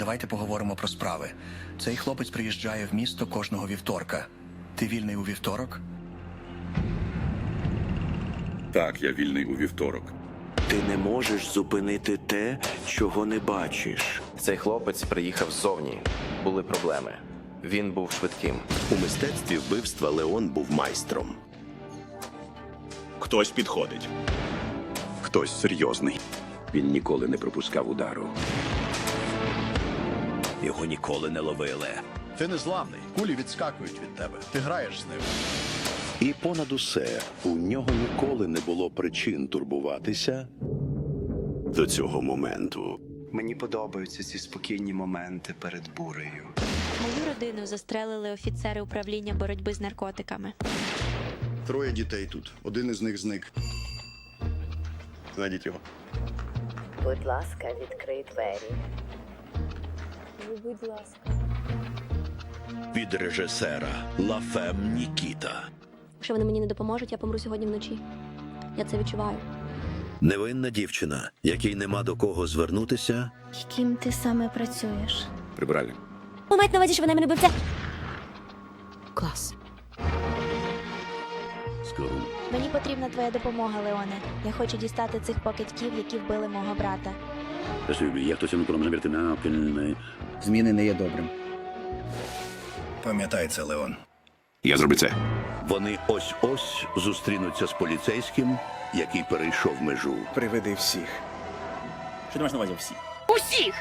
давайте поговоримо про справи. Цей хлопець приїжджає в місто кожного вівторка. Ти вільний у вівторок? Так, я вільний у вівторок. Ти не можеш зупинити те, чого не бачиш. Цей хлопець приїхав ззовні. Були проблеми. Він був швидким. У мистецтві вбивства Леон був майстром. Хтось підходить. Хтось серйозний. Він ніколи не пропускав удару. Його ніколи не ловили. Ти не зламний. Кулі відскакують від тебе. Ти граєш з ним. І понад усе, у нього ніколи не було причин турбуватися до цього моменту. Мені подобаються ці спокійні моменти перед бурею. Мою родину застрелили офіцери управління боротьби з наркотиками. Троє дітей тут. Один із них зник. Знайдіть його. Будь ласка, відкрий двері. Будь ласка. Від режисера Лафем Нікіта. Якщо вони мені не допоможуть, я помру сьогодні вночі. Я це відчуваю. Невинна дівчина, якій нема до кого звернутися, Ким ти саме працюєш? Прибиральник. Ви маєте на увазі, що вона мене бивця? Клас. Скоро. Мені потрібна твоя допомога, Леоне. Я хочу дістати цих покидьків, які вбили мого брата. Зміни не є добрим. Пам'ятай це, Леон. Я зроблю це. вони ось-ось зустрінуться з поліцейським, який перейшов межу. Приведи всіх. Що ти маєш на увазі всіх? Усіх!